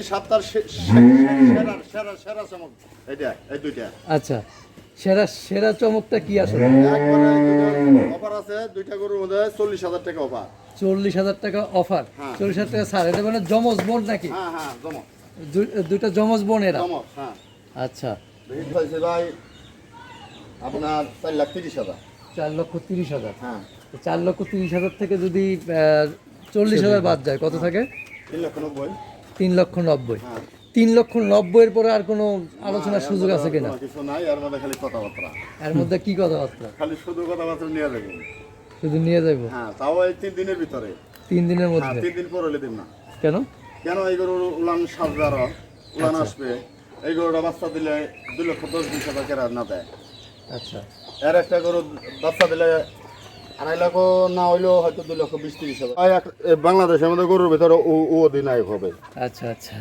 এই সপ্তাহের সেরা সেরা সেরা চমক। এইটা এই দুইটা। আচ্ছা সেরা সেরা চমকটা কি আসলে? অফার আছে দুইটা গরুর মধ্যে চল্লিশ হাজার টাকা অফার চল্লিশ হাজার টাকা অফার হ্যাঁ। চল্লিশ হাজার টাকা ছাড়। এটা মানে জমজ বোন নাকি? হ্যাঁ হ্যাঁ দুইটা জমজ বোন এরা হ্যাঁ। আচ্ছা। হিট হয়েছে ভাই আপনার চার লাখ তিরিশ হাজার। চার লক্ষ তিরিশ হাজার। হ্যাঁ। চার লক্ষ তিরিশ হাজার থেকে যদি চল্লিশ হাজার বাদ যায় কত থাকে? তিন লক্ষ নব্বই। তিন লক্ষ নব্বই। হ্যাঁ তিন লক্ষ নব্বইয়ের পরে আর কোনো আলোচনার সুযোগ আছে কিনা? কিছু নাই এর মধ্যে খালি কথাবার্তা। এর মধ্যে কি কথাবার্তা? খালি শুধু কথাবার্তা নিয়ে যাব শুধু নিয়ে যাব হ্যাঁ তাও এই তিন দিনের ভিতরে। তিন দিনের হ্যাঁ মধ্যে তিন দিন পর দিন না। কেন? কেন এই গরুর উলান সাজবে উলান আসবে? এই গরুটা বাচ্চা দিলে দুই লক্ষ দশ বিশ হাজার কেরা না দেয়। আচ্ছা। এর একটা গরু বাচ্চা দিলে আড়াই লক্ষ না হইলেও হয়তো দুই লক্ষ বিশ তিরিশ এক- বাংলাদেশের মধ্যে গরুর ভিতরে ও অধিনায়ক হবে। আচ্ছা আচ্ছা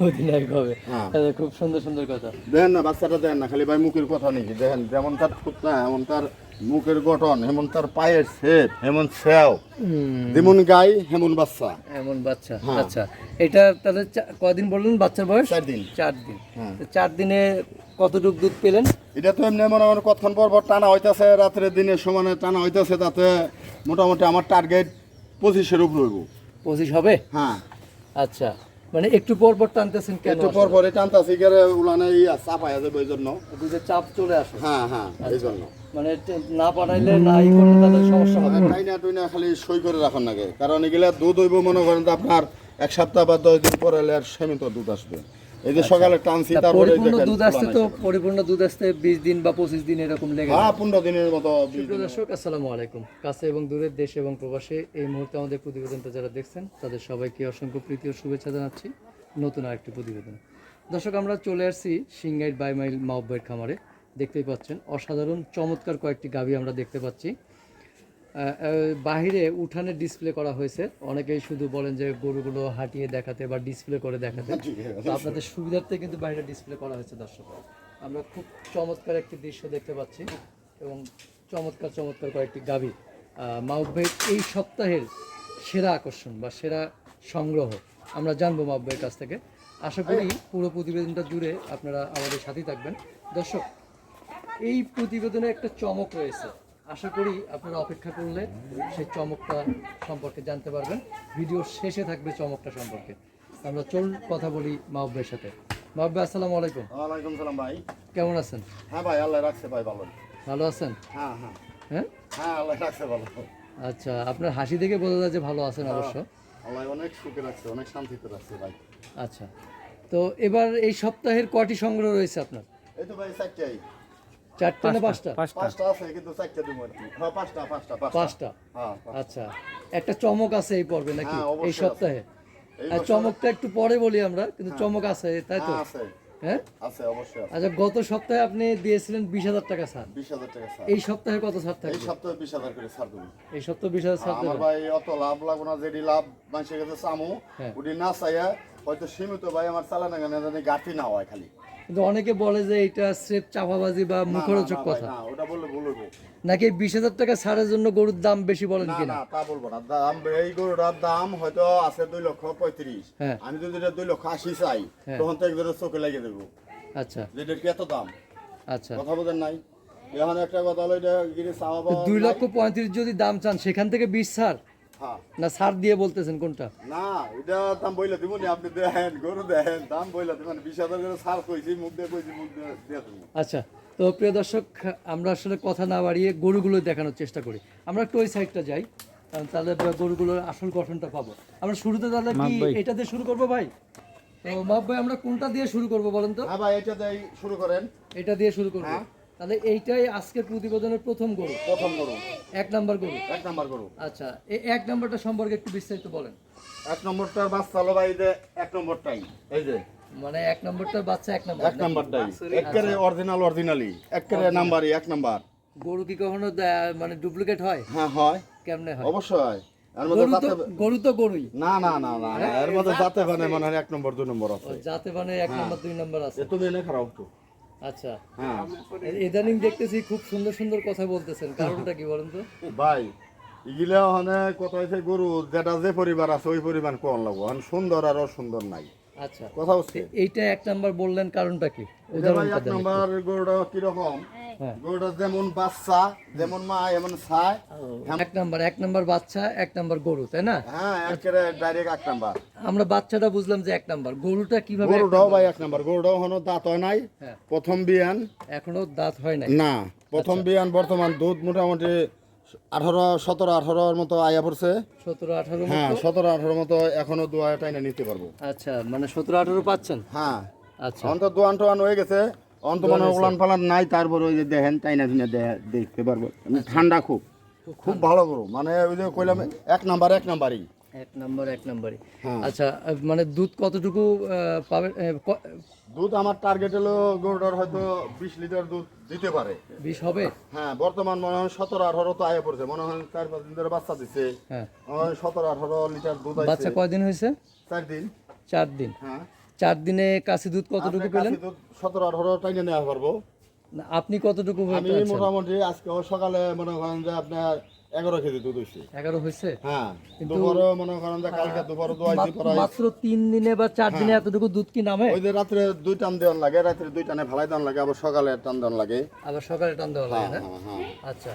অধিনায়ক হবে। হ্যাঁ। খুব সুন্দর সুন্দর কথা। দেখেন না বাচ্চাটা দেখেন না খালি ভাই মুখের কথা নেই দেখেন যেমন তার ফুটনা এমন তার মুখের গঠন এমন তার পায়ের শেপ এমন সেও। হুম, যেমন গাই হেমন বাচ্চা। এমন বাচ্চা হ্যাঁ। আচ্ছা। এটা তাহলে কদিন বললেন বাচ্চার বয়স? চার দিন। চার দিন। হ্যাঁ। চার দিনে কতটুকু দুধ পেলেন? এটা তো এমনি মনে মনে কতক্ষণ পর পর টানা হইতেছে রাত্রে দিনে সমানে টানা হইতেছে তাতে মোটামুটি আমার টার্গেট পঁচিশের উপর হইব। পঁচিশ হবে? হ্যাঁ। আচ্ছা মানে একটু পর পর টানতেছেন কেন একটু পর পরে টানতাছি গেলে উলানে ইয়া চাপাইয়া যাবে এই জন্য? দুধের চাপ চলে আসে। হ্যাঁ হ্যাঁ এই জন্য মানে না পাঠাইলে না ই করলে তাদের সমস্যা হবে। টাইনা টুইনা খালি সই করে রাখার লাগে কারণ এগুলা দুধ হইব মনে করেন আপনার এক সপ্তাহ বা দশ দিন পরে সীমিত দুধ আসবে। এই যে সকালে টানছি তারপরে পরিপূর্ণ দুধ আসতে তো? পরিপূর্ণ দুধ আসতে বিশ দিন বা পঁচিশ দিন এরকম লেগে হ্যাঁ পনেরো দিনের মতো প্রিয় দর্শক আসসালামু আলাইকুম। কাছে এবং দূরের দেশে এবং প্রবাসে এই মুহূর্তে আমাদের প্রতিবেদনটা যারা দেখছেন তাদের সবাইকে অসংখ্য প্রীতি ও শুভেচ্ছা জানাচ্ছি। নতুন আরেকটি প্রতিবেদন। দর্শক আমরা চলে আসছি সিংগাইট বাই মাইল খামারে। দেখতেই পাচ্ছেন অসাধারণ চমৎকার কয়েকটি গাভী আমরা দেখতে পাচ্ছি। বাহিরে উঠানে ডিসপ্লে করা হয়েছে। অনেকেই শুধু বলেন যে গরুগুলো হাঁটিয়ে দেখাতে বা ডিসপ্লে করে দেখাতে। তো আপনাদের সুবিধার্থে কিন্তু বাইরে ডিসপ্লে করা হয়েছে দর্শক। আমরা খুব চমৎকার একটি দৃশ্য দেখতে পাচ্ছি এবং চমৎকার চমৎকার কয়েকটি গাভী। মাহবের এই সপ্তাহের সেরা আকর্ষণ বা সেরা সংগ্রহ আমরা জানব মাহবের কাছ থেকে। আশা করি পুরো প্রতিবেদনটা জুড়ে আপনারা আমাদের সাথেই থাকবেন। দর্শক এই প্রতিবেদনে একটা চমক রয়েছে। আশা করি আপনারা অপেক্ষা করলে সেই চমকটা সম্পর্কে জানতে পারবেন। ভিডিওর শেষে থাকবে চমকটা সম্পর্কে। আমরা চল কথা বলি মাহবের সাথে। মাহবে আসসালামু আলাইকুম। ওয়ালাইকুম সালাম ভাই। কেমন আছেন? হ্যাঁ ভাই আল্লাহ রাখছে ভাই ভালো। ভালো আছেন? হ্যাঁ হ্যাঁ। হ্যাঁ? হ্যাঁ আল্লাহ রাখছে ভালো। আচ্ছা আপনার হাসি দেখে বোঝা যায় যে ভালো আছেন অবশ্য। আল্লাহ অনেক সুখে রাখছে অনেক শান্তিতে রাখছে ভাই। আচ্ছা। তো এবার এই সপ্তাহের কটি সংগ্রহ রয়েছে আপনার? এই তো ভাই চারটাই। চারটা না পাঁচটা পাঁচটা? আছে কিন্তু চারটা দিব আর কি। হ্যাঁ পাঁচটা পাঁচটা পাঁচটা। পাঁচটা? হ্যাঁ পাঁচটা। আচ্ছা। একটা চমক আছে এই পর্বে নাকি? হ্যাঁ, এই সপ্তাহে? চমকটা একটু পরে বলি আমরা কিন্তু চমক আছে তাই তো? হ্যাঁ আছে। অবশ্যই আচ্ছা গত সপ্তাহে আপনি দিয়েছিলেন বিশ হাজার টাকা ছাড়। বিশ হাজার টাকা ছাড়। এই সপ্তাহে কত ছাড় এই সপ্তাহে বিশ হাজার করে দেবো। এই সপ্তাহে বিশ হাজার আমার ভাই অত লাভ লাগবো না যেটি লাভ মানুষের কাছে চামু। ওটি না চাইয়া হয়তো সীমিত ভাই আমার চালানো গানে জানি গাঠি না হয় খালি। কিন্তু অনেকে বলে যে এটা স্রেফ চাপাবাজি বা মুখরোচক কথা। ওটা বললে বলব নাকি বিশ হাজার টাকা ছাড়ের জন্য গরুর দাম বেশি বলেন কিনা? না তা বলব না। দাম এই গরুটার দাম হয়তো আছে দুই লক্ষ পঁয়ত্রিশ। হ্যাঁ। আমি যদি এটা দুই লক্ষ আশি চাই হ্যাঁ। তখন তো একজনের চোখে লাগিয়ে দেবো। আচ্ছা। যেটার কি এত দাম? আচ্ছা। কথা বোঝেন নাই? এখন একটা কথা হলো এটা দুই লক্ষ পঁয়ত্রিশ যদি দাম চান সেখান থেকে বিশ ছাড়। হ্যাঁ না ছাড় দিয়ে বলতেছেন কোনটা? না এটা দাম বইলা দিব নি আপনি দেখেন গরু দেখেন দাম বইলা দিবেন বিশ হাজার করে সার কইছি মুখ দিয়ে কইছি মুখ দিয়ে দিয়ে আচ্ছা তো প্রিয় দর্শক আমরা আসলে কথা না বাড়িয়ে গরুগুলো দেখানোর চেষ্টা করি। আমরা একটু ওই সাইডটা যাই কারণ তাহলে গরুগুলোর আসল গঠনটা পাবো। আমরা শুরুতে তাহলে কি এটা দিয়ে শুরু করব ভাই? তো মাপ ভাই আমরা কোনটা দিয়ে শুরু করব বলেন তো? হ্যাঁ ভাই এটা দিয়ে শুরু করেন। এটা দিয়ে শুরু করব। হ্যাঁ। তাহলে এইটাই আজকের প্রতিবেদনের প্রথম গরু। প্রথম গরু। এক নাম্বার গরু। এক নাম্বার গরু। আচ্ছা এই এক নাম্বারটা সম্পর্কে একটু বিস্তারিত বলেন। এক নম্বরটার বাচ্চা হলো ভাই যে এক নম্বরটাই। এই যে। মানে এক নম্বরটার বাচ্চা এক নাম্বার এক নাম্বারটাই। একেবারে অরিজিনাল অরিজিনালি একেবারে নাম্বারই এক নাম্বার। গরু কি কখনো মানে ডুপ্লিকেট হয়? হ্যাঁ হয়। কেমনে হয়? অবশ্যই এর মধ্যে গরু তো যাতে গরু তো গরুই। না না না না এর মধ্যে যাতে মানে মনে হয় এক নম্বর দুই নম্বর আছে। যাতে মানে এক নম্বর দুই নম্বর আছে। তুমি এনে খারাপ তো আচ্ছা। হ্যাঁ। ইদানিং দেখতেছি খুব সুন্দর সুন্দর কথা বলতেছেন। কারণটা কি বলেন তো? ভাই এগুলা মানে কত হয়েছে গরু যেটা যে পরিবার আছে ওই পরিমাণ কোন লাগবো। এখন সুন্দর আর অসুন্দর নাই। আচ্ছা। কথা হচ্ছে। এইটা এক নাম্বার বললেন কারণটা কি? এক গরুটা কীরকম? গরুটা যেমন বাচ্চা যেমন মা এমন ছায়। এক নাম্বার এক নাম্বার বাচ্চা এক নাম্বার গরু তাই না? হ্যাঁ একেবারে ডাইরেক্ট এক নাম্বার। আমরা বাচ্চাটা বুঝলাম যে এক নাম্বার। গরুটা কীভাবে গরুটাও ভাই এক নাম্বার। গরুটাও হনো দাঁত হয় নাই। হ্যাঁ। প্রথম বিয়ান। এখনও দাঁত হয় নাই? না প্রথম আচ্ছা। বিয়ান বর্তমান দুধ মোটামুটি আঠারো সতেরো আঠারোর মতো আয়া পড়ছে। সতেরো আঠারো হ্যাঁ সতেরো আঠারো মতো এখনও দোয়া টাইনে নিতে পারব। আচ্ছা মানে সতেরো আঠারো পাচ্ছেন? হ্যাঁ। আচ্ছা। অন্ত দোয়ান টোয়ান হয়ে গেছে। অন্ত মনে উলান পালান নাই তারপর ওই যে দেখেন টাইনা টাইনা দে- দেখতে পারব। ঠান্ডা খুব। খুব ভালো গরু। মানে ওই যে কইলাম এক নাম্বার এক নাম্বারই। এক নাম্বার এক নাম্বারই। হ্যাঁ। আচ্ছা মানে দুধ কতটুকু পাবে দুধ আমার টার্গেট হলো গরুটার হয়তো বিশ লিটার দুধ দিতে পারে। বিষ হবে? হ্যাঁ বর্তমান মনে হয় সতেরো আঠারো তো আয়া পড়ছে। মনে হয় চার পাঁচ দিন ধরে বাচ্চা দিছে। হ্যাঁ। মনে হয় সতেরো আঠারো লিটার দুধ বাচ্চা কয়দিন হয়েছে? চার দিন। চার দিন। হ্যাঁ। চার দিনে কাশি দুধ কতটুকু পেলেন? সতেরো আঠারো টাইনে নেওয়া পারব। আপনি কতটুকু আমি মোটামুটি আজকে সকালে মনে করেন যে আপনার এগারো কেজি দুধ হয়েছে। এগারো হয়েছে? হ্যাঁ দুপুরও মনে করেন যে কালকে দুপুরে দোয়াইছি মাত্র- মাত্র তিন দিনে বা চার দিনে এতটুকু দুধ কি নামে? ওই যে রাত্রে দুই টান দেওয়ান লাগে রাত্রে দুই টানে ভালাই দেওয়ান লাগে আবার সকালে টান দেওয়ান লাগে। আবার সকালে টান দেওয়া লাগে না? হ্যাঁ হ্যাঁ আচ্ছা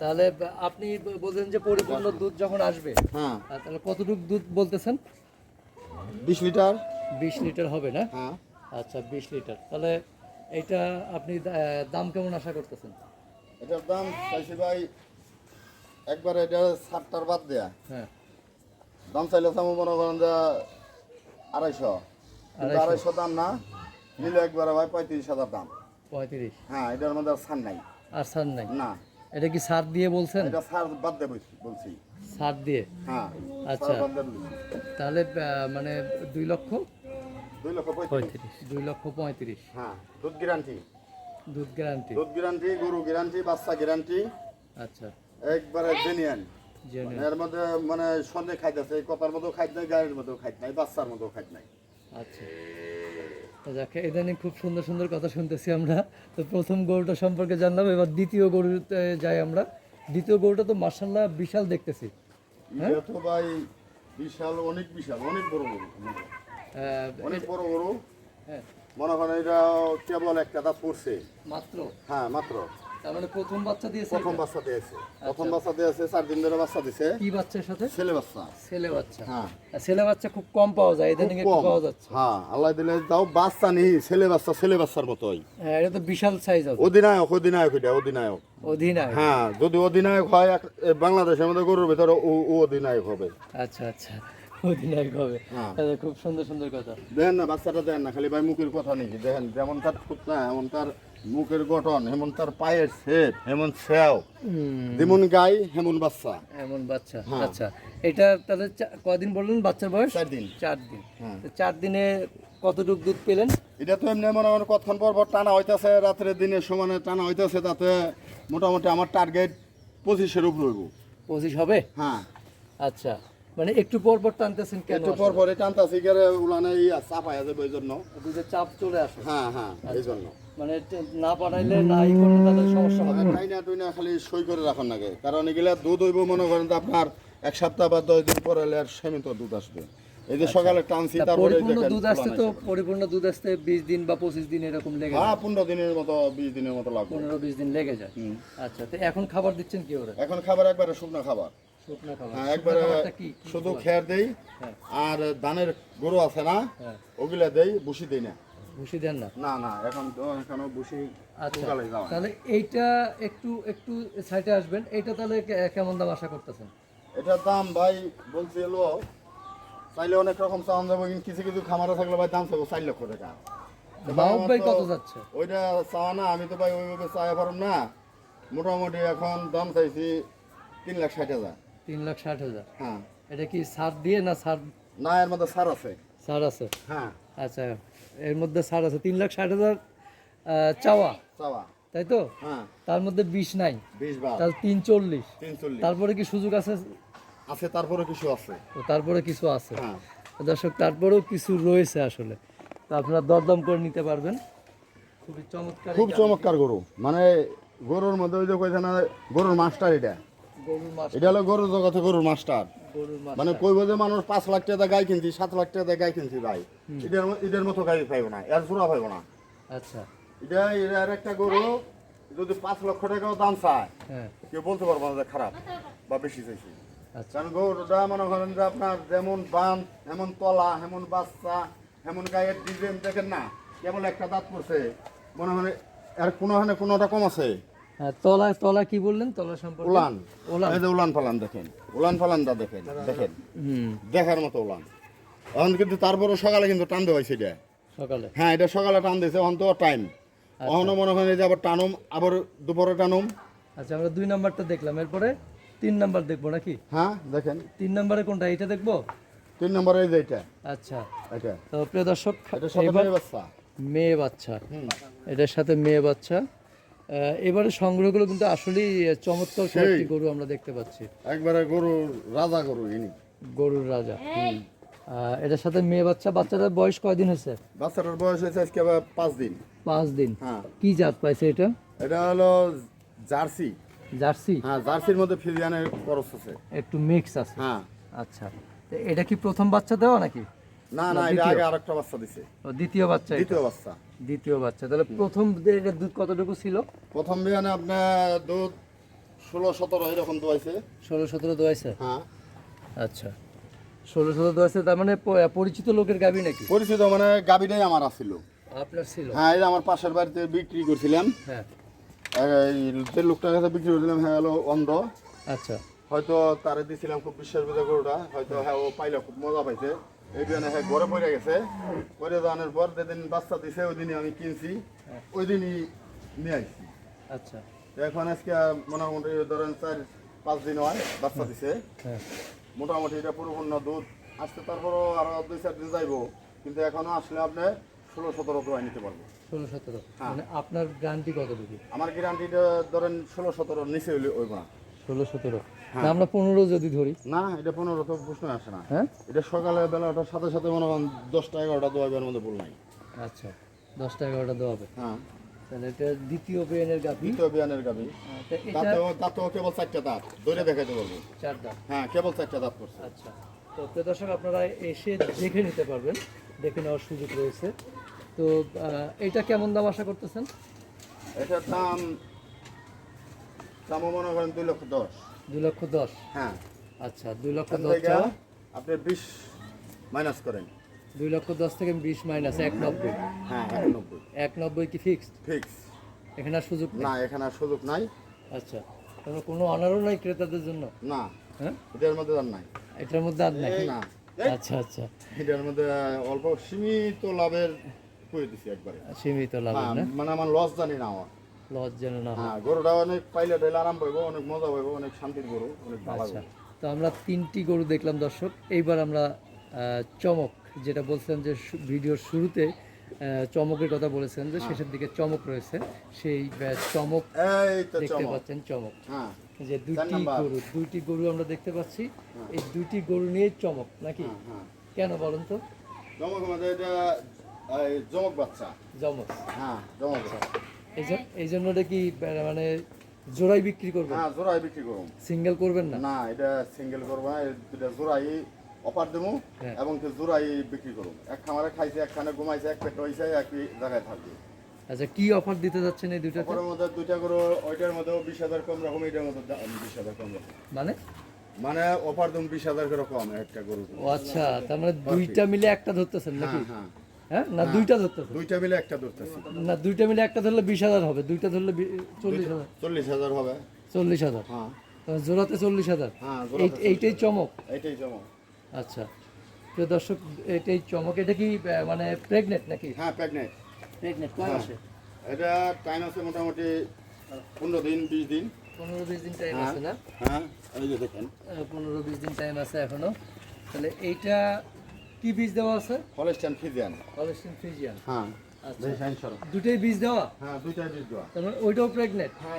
তাহলে আপনি বলছেন যে পরিপূর্ণ দুধ যখন আসবে হ্যাঁ। তাহলে কতটুকু দুধ বলতেছেন? বিশ লিটার। বিশ লিটার হবে না? হ্যাঁ। আচ্ছা বিশ লিটার। তাহলে এইটা আপনি দাম কেমন আশা করতেছেন? এটার দাম চাইছি ভাই একবার এটা সাতটার বাদ দেয়া। হ্যাঁ। দাম চাইলে আমি মনে করেন যে আড়াইশো। আড়াইশো। দাম না নিলে একবারে ভাই পঁয়ত্রিশ হাজার দাম। পঁয়ত্রিশ। হ্যাঁ এটার মধ্যে আর ছাড় নাই। আর সার নাই? না। এটা কি সার দিয়ে বলছেন? এটা ছাড় বাদ দিয়ে বলছি বলছি। সার দিয়ে? হ্যাঁ আচ্ছা। তাহলে মানে দুই লক্ষ? দুই লক্ষ পঁয়ত্রিশ। দুই লক্ষ পঁয়ত্রিশ। হ্যাঁ দুধ গ্যারান্টি। দুধ গ্যারান্টি। দুধ গ্যারান্টি গরু গ্যারান্টি বাচ্চা গ্যারান্টি। আচ্ছা। একবারে জেনিয়ান এর মধ্যে মানে খাইতেছে কপার খাইতে নাই গাড়ির খাইতে নাই বাচ্চার মধ্যেও খাইতে নাই। আচ্ছা। যাকে ইদানিং খুব সুন্দর সুন্দর কথা শুনতেছি আমরা। তো প্রথম গরুটা সম্পর্কে জানলাম এবার দ্বিতীয় গরুতে যাই আমরা। দ্বিতীয় গরুটা তো মার্শাল্লাহ বিশাল দেখতেছি। তো ভাই বিশাল অনেক বিশাল অনেক বড় গরু। অনেক বড় গরু। হ্যাঁ। মনে করেন এটা কেবল একটা দাঁত পড়ছে। মাত্র? হ্যাঁ মাত্র। তার মানে প্রথম বাচ্চা দিয়েছে প্রথম বাচ্চা দিয়েছে। প্রথম বাচ্চা দিয়েছে চার দিন ধরে বাচ্চা দিছে। কি বাচ্চার সাথে? ছেলে বাচ্চা। ছেলে বাচ্চা। হ্যাঁ। ছেলে বাচ্চা খুব কম পাওয়া যায় ইদানিং একটু পাওয়া যাচ্ছে। হ্যাঁ আল্লাহ দিলে তাও বাচ্চা নেই ছেলে বাচ্চা ছেলে বাচ্চার মতোই। হ্যাঁ এটা তো বিশাল সাইজ হবে অধিনায়ক অধিনায়ক এটা অধিনায়ক। অধীনায় হ্যাঁ যদি অধিনায়ক হয় বাংলাদেশের মধ্যে গরুর ভিতরে ও অধিনায়ক হবে। আচ্ছা আচ্ছা। অধিনায়ক হবে হ্যাঁ। খুব সুন্দর সুন্দর কথা। দেখেন না বাচ্চাটা দেখেন না খালি ভাই মুখের কথা নেই দেখেন যেমন তার ফুটনা এমন তার মুখের গঠন এমন তার পায়ের শেপ এমন সেও। যেমন গাই হেমন বাচ্চা। এমন বাচ্চা হ্যাঁ। আচ্ছা। এটা তাহলে কদিন বললেন বাচ্চার বয়স? চার দিন। চার দিন। হ্যাঁ। চার দিনে কতটুকু দুধ পেলেন? এটা তো এমনি মনে হয় কতক্ষণ পর পর টানা হইতেছে রাত্রে দিনে সমানে টানা হইতেছে তাতে মোটামুটি আমার টার্গেট পঁচিশের উপর হইব। পঁচিশ হবে? হ্যাঁ। আচ্ছা। মানে একটু পর পর টানতেছেন কেন একটু পর পরে টানতাছি উলানে ইয়া চাপা যাবে ওই জন্য? চাপ চলে আসে। হ্যাঁ হ্যাঁ এই জন্য মানে না পাঠাইলে না ই করলে তাদের সমস্যা হবে। খালি সই করে রাখার লাগে কারণ এগুলা দুধ হইব মনে করেন আপনার এক সপ্তাহ বা দশ দিন পরে হলে আর সীমিত দুধ আসবে। এই যে সকালে টানছি তারপরে পরিপূর্ণ দুধ আসতে তো পরিপূর্ণ দুধ আসতে বিশ দিন বা পঁচিশ দিন এরকম লেগে যায়। হ্যাঁ পনেরো দিনের মতো বিশ দিনের মতো লাগবে। পনেরো বিশ দিন লেগে যায়। আচ্ছা তো এখন খাবার দিচ্ছেন কি ওরা? এখন খাবার একবারে শুকনো খাবার। হ্যাঁ একবারে শুধু খেয়ার দেই হ্যাঁ। আর ধানের গরু আছে না হ্যাঁ। ওগুলা দেই বুসি দেই না। ভুসি দেন না? না না এখন তো এখনও আচ্ছা তাহলে এইটা একটু একটু সাইডে আসবেন। এইটা তাহলে কেমন দাম আশা করতেছেন? এটার দাম ভাই বলছে এলো চাইলে অনেক রকম চাওয়ান যাব কিন্তু কিছু কিছু খামারে থাকলে ভাই দাম থাকব চার লক্ষ টাকা। মাহবুব ভাই কত যাচ্ছে? ওইটা চাওয়া না আমি তো ভাই ওইভাবে চাই পারম না। মোটামুটি এখন দাম চাইছি তিন লাখ ষাট হাজার। তিন লাখ ষাট হাজার। হ্যাঁ। এটা কি সার দিয়ে না সার না এর মধ্যে সার আছে। সার আছে? হ্যাঁ। আচ্ছা এর মধ্যে সার আছে। তিন লাখ ষাট হাজার চাওয়া। চাওয়া। তাই তো? হ্যাঁ। তার মধ্যে বিষ নাই। বিশ তাহলে তিন চল্লিশ। তারপরে কি সুযোগ আছে? আছে তারপরে কিছু আছে। তারপরে কিছু আছে। হ্যাঁ। দর্শক তারপরেও কিছু রয়েছে আসলে। তো আপনারা দরদাম করে নিতে পারবেন। খুবই চমৎকার খুব চমৎকার গরু। মানে গরুর মধ্যে ওই যে কইছে না গরুর মাস্টার এটা। এটা হলো গরু জগতে গরুর মাস্টার। গরুর মাস মানে কইব যে মানুষ পাঁচ লাখ টাকা গাই কিনছি সাত লাখ টাকা গাই কিনছি ভাই। এটার এটার মতো গাই পাইব না এর জোড়া পাইব না। আচ্ছা। এটা এর একটা গরু যদি পাঁচ লক্ষ টাকাও দাম চায় হ্যাঁ। কেউ বলতে পারব না যে খারাপ বা বেশি চাইছি। আচ্ছা। কারণ গরুটা মনে করেন যে আপনার যেমন বান এমন তলা এমন বাচ্চা এমন গায়ের ডিজাইন দেখেন না কেবল একটা দাঁত পড়ছে। মনে হয় আর কোনোখানে কোনোটা কম আছে। তলা তলা কি বললেন? তলা সম্পর্কে? উলান। উলান। এই যে উলান ফালান দেখেন। উলান ফালানটা দেখেন দেখেন। দেখার মতো উলান। এখন কিন্তু তারপরে সকালে কিন্তু টান দেওয়া হয়েছে এটা। সকালে? হ্যাঁ এটা সকালে টান দিয়েছে এখন তো টাইম এখনও মনে হয় যে আবার টানুম আবার দুপুরে টানুম। আচ্ছা আমরা দুই নাম্বারটা দেখলাম। এরপরে তিন নাম্বার দেখব নাকি? হ্যাঁ দেখেন। তিন নাম্বারে কোনটা? এটা দেখব? তিন নম্বরে এই যে এটা আচ্ছা। এটা তো প্রিয় দর্শক এটা মেয়ে বাচ্চা। মেয়ে বাচ্চা। এটার সাথে মেয়ে বাচ্চা। এবারে সংগ্রহগুলো কিন্তু আসলেই চমৎকার কয়েকটি গরু আমরা দেখতে পাচ্ছি। একবারে গরু রাজা গরু ইনি। গরুর রাজা। এটার সাথে মেয়ে বাচ্চা বাচ্চাটার বয়স কয়দিন হয়েছে? বাচ্চাটার বয়স হয়েছে আজকে আবার পাঁচ দিন। পাঁচ দিন। হ্যাঁ। কি জাত পাইছে এটা? এটা হলো জার্সি। জার্সি? হ্যাঁ জার্সির মধ্যে ফিজিয়ানের খরচ আছে। একটু মিক্স আছে। হ্যাঁ। আচ্ছা। তো এটা কি প্রথম বাচ্চা দেওয়া নাকি? না না এটা আগে আরেকটা বাচ্চা দিছে। ও, দ্বিতীয় বাচ্চা এটা। দ্বিতীয় বাচ্চা। দ্বিতীয় বাচ্চা। তাহলে প্রথম যে দুধ কতটুকু ছিল? প্রথম বিয়ানে আপনার দুধ ষোলো সতেরো এরকম দোয়াইছে। ষোলো সতেরো দোয়াইছে? হ্যাঁ। আচ্ছা। ষোলো সতেরো দোয়াইছে তার মানে পরিচিত লোকের গাবি নাকি? পরিচিত মানে গাবিটাই আমার আসছিল আপনার ছিল? হ্যাঁ এই আমার পাশের বাড়িতে বিক্রি করছিলাম। হ্যাঁ। এই যে লোকটার কাছে বিক্রি করছিলাম হ্যাঁ হলো অন্ধ। আচ্ছা। হয়তো তারে দিছিলাম খুব বিশ্বাস বিজয় গরুটা হয়তো হ্যাঁ ও পাইলে খুব মজা পাইছে। এই জন্য হ্যাঁ ঘরে পড়ে গেছে। পরে জানার পর যেদিন বাচ্চা দিছে ওই দিনই আমি কিনছি। ওই দিনই নিয়ে আসছি। আচ্ছা। এখন আজকে মোটামুটি ধরেন চার পাঁচ দিন হয় বাচ্চা দিছে। হ্যাঁ। মোটামুটি এটা পরিপূর্ণ দুধ। আসতে তারপরও আরও দুই চার দিন যাইবো। কিন্তু এখনও আসলে আপনি ষোলো সতেরো দোয়াই নিতে পারব। ষোলো সতেরো। হ্যাঁ। মানে আপনার গ্যারান্টি কতটুকু আমার গ্যারান্টিটা ধরেন ষোলো সতেরোর নিচে হইলে ওই না। ষোলো সতেরো। আমরা পনেরো যদি ধরি। না এটা পনেরো তো প্রশ্ন আসে না। হ্যাঁ? এটা সকালে বেলাটার সাথে সাথে মনে করেন দশটা এগারোটা দোয়াইবার মধ্যে বল নাই। আচ্ছা দশটা এগারোটা দেওয়া হবে। হ্যাঁ। তাহলে এটা দ্বিতীয় ব্রেনের গাভি। দ্বিতীয় বিয়ানের গাবি তা এটা তাতেও তাতেও কেবল চারটা দাঁত। ধরে দেখাইতে পারব। চার দাম হ্যাঁ কেবল চারটা দাঁত করছে। আচ্ছা। তো দর্শক আপনারা এসে দেখে নিতে পারবেন। দেখে নেওয়ার সুযোগ রয়েছে। তো এটা কেমন দাম আশা করতেছেন? এটার দাম দামও মনে করেন দুই লক্ষ দশ। দুই লক্ষ দশ? হ্যাঁ। আচ্ছা দুই লক্ষ দশ আপনি বিশ মাইনাস করেন। দুই লক্ষ দশ থেকে বিশ মাইনাস এক নব্বই হ্যাঁ একানব্বই। এক নব্বই কি ফিক্সড ফিক্স এখানে আর সুযোগ না এখানে আর সুযোগ নাই। আচ্ছা তাহলে কোনো অনারও নাই ক্রেতাদের জন্য? না। হ্যাঁ? এটার মধ্যে আর নাই। এটার মধ্যে আর নাই? না। আচ্ছা আচ্ছা। এটার মধ্যে অল্প সীমিত লাভের করে দিছি একবারে? সীমিত লাভ মানে আমার লস জানি না আমার। লস যেন না হয়। হ্যাঁ গরুটা অনেক পাইলে টাইলে আরাম পাইব অনেক মজা পাইব অনেক শান্তির গরু অনেক ভালো আচ্ছা তো আমরা তিনটি গরু দেখলাম দর্শক। এইবার আমরা চমক যেটা বলছিলাম যে ভিডিওর শুরুতে চমকের কথা বলেছেন যে শেষের দিকে চমক রয়েছে। সেই চমক দেখতে পাচ্ছেন চমক। হ্যাঁ যে দুইটি নাম্বার। গরু দুইটি গরু আমরা দেখতে পাচ্ছি। এই দুইটি গরু নিয়ে চমক নাকি? হ্যাঁ কেন বলুন তো? চমক আমাদের এটা জমক বাচ্চা। চমক। হ্যাঁ জমক এই জন্য এটা কি মানে জোড়াই বিক্রি করবেন? হ্যাঁ জোড়াই বিক্রি করুন সিঙ্গেল করবেন না? না এটা সিঙ্গেল করব না এই দুটা জোড়াই অফার দেবো হ্যাঁ। এবং কি জোড়াই বিক্রি করুন এক খামারে খাইছে একখানে ঘুমাইছে এক পেট হয়েছে একই জায়গায় থাকবে। আচ্ছা কি অফার দিতে যাচ্ছেন এই দুইটাতে? অফারের মধ্যে দুইটা করে ওইটার মধ্যেও বিশ হাজার কম রকম এটার মধ্যে বিশ হাজার কম রকম মানে? মানে অফার দেবো বিশ হাজার করে কম একটা গরু ও আচ্ছা তার মানে দুইটা মিলে একটা ধরতেছেন নাকি? হ্যাঁ। হ্যাঁ? হ্যাঁ। না দুইটা ধরতেছেন দুইটা মিলে একটা ধরতেছি। না দুইটা মিলে একটা ধরলে বিশ হাজার হবে দুইটা ধরলে চল্লিশ হাজার। চল্লিশ হাজার হবে। চল্লিশ হাজার। হ্যাঁ। জোড়াতে চল্লিশ হাজার। হ্যাঁ এই এইটাই চমক। এইটাই জমক আচ্ছা। প্রিয় দর্শক এটাই চমক। এটা কি মানে প্রেগনেন্ট নাকি? হ্যাঁ প্রেগনেন্ট প্রেগনেন্ট কয় মাসে? এটা টাইম আছে মোটামুটি পনেরো দিন বিশ দিন। পনেরো বিশ দিন টাইম হ্যাঁ। আছে না? হ্যাঁ। এই যে দেখেন। পনেরো বিশ দিন টাইম আছে এখনও। তাহলে এইটা কি বীজ দেওয়া আছে? ফলেস্টান ফিজিয়ান কলেস্টিন ফ্রিজিয়ান হ্যাঁ আচ্ছা। দুটোই বীজ দেওয়া? হ্যাঁ দুইটাই বীজ দেওয়া। তার মানে ওইটাও প্রেগনেন্ট হ্যাঁ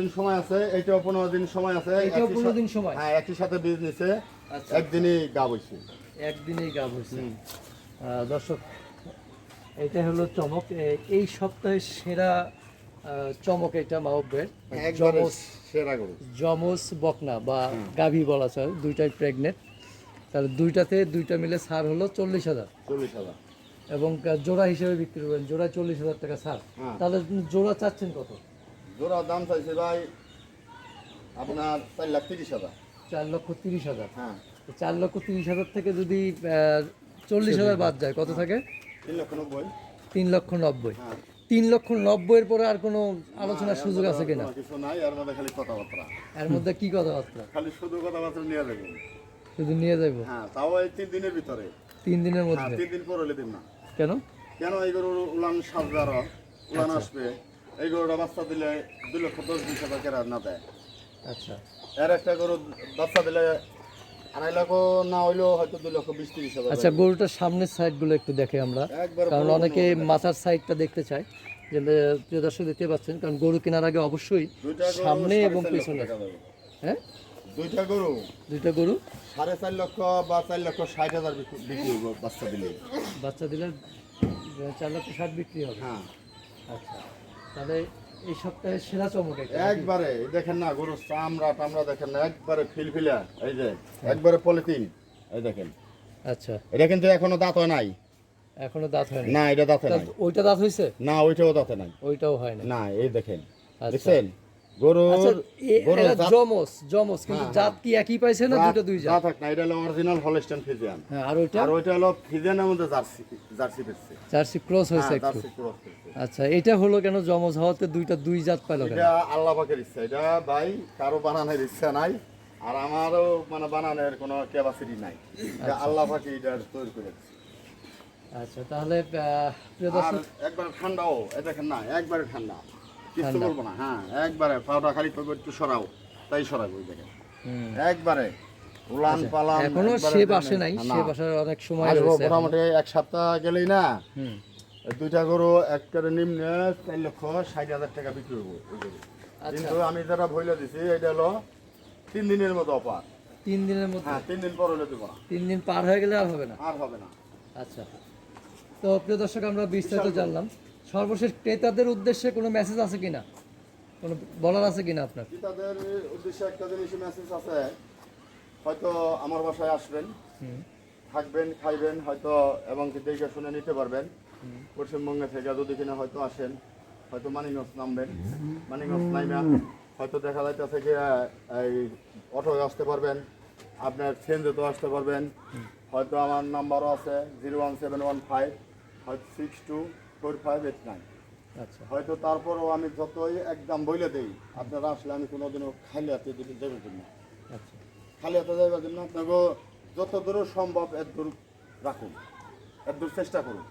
দিন সময় আছে এইটাও পনেরো দিন সময় আছে এটাও একই 15 দিন সময়? হ্যাঁ একই সাথে বীজ নিছে আচ্ছা। একদিনই গাব দর্শক এটা হলো চমক। এই সপ্তাহের সেরা চমক এটা মাহবের জমস সেরা গরু। জমস বকনা বা গাভী বলা চলে দুইটাই প্রেগনেন্ট তাহলে দুইটাতে দুইটা মিলে সার হলো চল্লিশ হাজার। চল্লিশ হাজার। এবং জোড়া হিসেবে বিক্রি করবেন জোড়া চল্লিশ হাজার টাকা ছাড়। হ্যাঁ। তাহলে জোড়া চাচ্ছেন কত? জোড়া দাম চাইছে ভাই আপনার চার লাখ তিরিশ হাজার। চার লক্ষ তিরিশ হাজার। হ্যাঁ। চার লক্ষ তিরিশ হাজার থেকে যদি চল্লিশ হাজার বাদ যায় কত থাকে? তিন লক্ষ নব্বই। তিন লক্ষ নব্বই। হ্যাঁ। তিন লক্ষ নব্বইয়ের পরে আর কোনো আলোচনার সুযোগ আছে কিনা? কোনো কিছু নাই এর মধ্যে খালি কথাবার্তা। এর মধ্যে কি কথাবার্তা? খালি শুধু কথাবার্তা নিয়ে যাবে শুধু নিয়ে যাব হ্যাঁ তাও এই তিন দিনের ভিতরে। তিন দিনের হ্যাঁ মধ্যে? তিন দিন পর দিন না। কেন? কেন? এই গরুর উলান সাজবার উলান আসবে। এই গরুটা বাচ্চা দিলে দুই লক্ষ দশ বিশ হাজার কেরার না দেয়। আচ্ছা। এর একটা গরু বাচ্চা দিলে আড়াই লক্ষ না হইলেও হয়তো দুই লক্ষ বিশ তিরিশ হাজার আচ্ছা গরুটার সামনের সাইডগুলো একটু দেখে আমরা। কারণ অনেকে মাথার সাইডটা দেখতে চায়। যে প্রিয় দর্শক দেখতে পাচ্ছেন কারণ গরু কেনার আগে অবশ্যই সামনে এবং পেছনে। হ্যাঁ? দুইটা গরু। দুইটা গরু? সাড়ে চার লক্ষ বা চার লক্ষ ষাট হাজার বিক্রি- বিক্রি বাচ্চা দিলে। বাচ্চা দিলে চার লক্ষ ষাট বিক্রি হবে। হ্যাঁ। আচ্ছা। তাহলে এই সপ্তাহে সেরা চমক একবারে দেখেন না গরুর চামড়া টামড়া দেখেন না একবারে ফিলফিলা এই যে একবারে পলিথিন এই দেখেন। আচ্ছা। এটা কিন্তু এখনও দাঁত হয় নাই। এখনও দাঁত হয়নি না এটা দাঁতে তা নাই। ওইটা দাঁত হয়েছে না ওইটাও দাঁতে নাই। ওইটাও হয় না না এই দেখেন আচ্ছা। দেখছেন? গরুর আচ্ছা গরুর জাত- জমস জমস কিন্তু জাত কি একই পাইছে না দুটো দুই জাত? থাক না এটা হলো অরিজিনাল হলস্টেন ফিজিয়ান হ্যাঁ আর ওইটা? আর ওইটা হলো ফিজিয়ানের মধ্যে জার্সি জার্সি পেচ্ছে জার্সি ক্রস হয়েছে একটু। জার্সি ক্রস পেচ্ছে আচ্ছা এটা হলো কেন জমজ হওয়াতে দুইটা দুই জাত পাইলো কেন? এটা আল্লাহ পাকের ইচ্ছা। এটা ভাই কারও বানানোর ইচ্ছা নাই আর আমারও মানে বানানোর কোনো ক্যাপাসিটি নাই। এটা আল্লাহ পাকে এটা তৈরি করে। আচ্ছা তাহলে আহ, প্রিয় আর দর্শক একবার ঠান্ডাও এ দেখেন না একবারে ঠান্ডা। কিছু বলব না হ্যাঁ একবারে পাউডার খালি করব একটু সরাও তাই সরাবো দেখেন। একবারে উলান পালান আচ্ছা, এখনও শেপ আসে নাই শেপ আসার অনেক সময় রয়েছে মোটামুটি এক সপ্তাহ গেলেই না দুইটা গরু একেবারে নিম্নে চার লক্ষ ষাট হাজার টাকা বিক্রি করব ওই আচ্ছা। কিন্তু আমি যারা ভইলে দিছি এটা হলো তিন দিনের মতো অফার তিন দিনের মধ্যে হ্যাঁ তিন দিন পর হলে দেবো না। তিন দিন পার হয়ে গেলে আর হবে না? আর হবে না। আচ্ছা। তো প্রিয় দর্শক আমরা বিস্তারিত জানলাম। সর্বশেষ ক্রেতাদের উদ্দেশ্যে কোনো মেসেজ আছে কিনা? কোনো বলার আছে কিনা আপনার? ক্রেতাদের উদ্দেশ্যে একটা জিনিস মেসেজ আছে। হয়তো আমার বাসায় আসবেন থাকবেন খাইবেন হয়তো এবং দেখে শুনে নিতে পারবেন। পশ্চিমবঙ্গে থেকে যদি কিনা হয়তো আসেন হয়তো মানিগঞ্জ নামবেন। মানিগঞ্জ নাইমা হয়তো দেখা যাইতেছে যে এই অটো আসতে পারবেন আপনার ট্রেনতেও আসতে পারবেন। হয়তো আমার নাম্বারও আছে zero one seven one five হয়তো six two four five eight nine আচ্ছা। হয়তো তারপরও আমি যতই একদম বইলে দেই আপনারা আসলে আমি কোনোদিনও খালি হাতে দিতে দেবেন না আচ্ছা। খালি হাতে যাইবার জন্য আপনাকে যত দূর সম্ভব এর দূর রাখুন। এর দূর চেষ্টা করুন।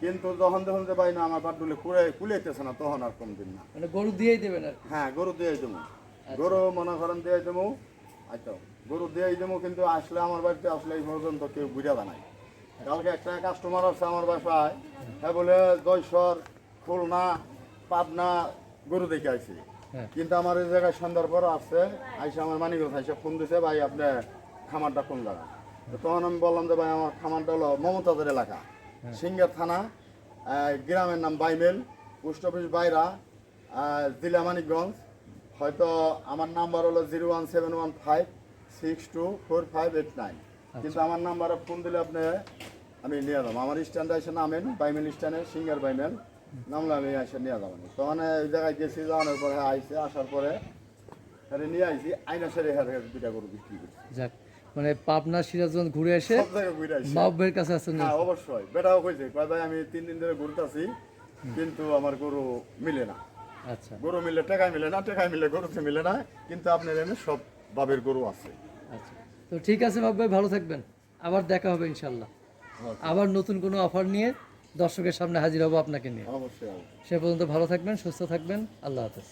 কিন্তু যখন যখন যে ভাই না আমার বাটুলে কুড়ে কুলাইতেছে না তখন আর কম দিন না। মানে গরু দিয়েই দেবেন আর হ্যাঁ গরু দিয়ে দেবো। গরু মনে করেন দিয়ে দেবো। আচ্ছা গরু দিয়ে দেবো কিন্তু আসলে আমার বাড়িতে আসলে এই পর্যন্ত কেউ বুঝা জানাই কালকে একটা কাস্টমার আছে আমার বাসায়। হ্যাঁ বলে জয়সর খুলনা পাবনা গরু দেখে আইছি। হ্যাঁ। কিন্তু আমার এই জায়গায় সন্ধ্যার পর আসছে আইসে আমার মানিকগঞ্জ আইসে ফোন দিছে ভাই আপনি খামারটা কোন জায়গা তখন আমি বললাম যে ভাই আমার খামারটা হলো মমতাজের এলাকা। সিঙ্গার থানা গ্রামের নাম বাইমেল। পোস্ট অফিস বাইরা জেলা মানিকগঞ্জ। হয়তো আমার নাম্বার হলো zero one seven one five six two four five eight nine. কিন্তু আমার নাম্বারে ফোন দিলে আপনি আমি নিয়ে যাব। আমার স্ট্যান্ডে এসে নামেন বাইমেল স্ট্যান্ডে সিঙ্গার বাইমেল। নামলে আমি এসে নিয়ে যাব তখন ওই জায়গায় গেছি যাওয়ানোর পরে আইসে আসার পরে হ্যাঁ নিয়ে আইসি আইনা সেরে হ্যাঁ দুটা গরু বিক্রি করছি। যাক মানে পাবনা সিরাজগঞ্জ ঘুরে এসে মাহবের কাছে আসছেন হ্যাঁ অবশ্যই। বেটাও কইছে কয় ভাই আমি তিন দিন ধরে ঘুরতেছি কিন্তু আমার গরু মিলে না। আচ্ছা। গরু মিলে টাকায় মিলে না টাকায় মিলে গরুতে মিলে না কিন্তু আপনার এনে সব বাবের গরু আছে। আচ্ছা। তো ঠিক আছে বাবু ভাই ভালো থাকবেন। আবার দেখা হবে ইনশাল্লাহ। আবার নতুন কোনো অফার নিয়ে দর্শকের সামনে হাজির হব আপনাকে নিয়ে। সে পর্যন্ত ভালো থাকবেন সুস্থ থাকবেন আল্লাহ হাফেজ।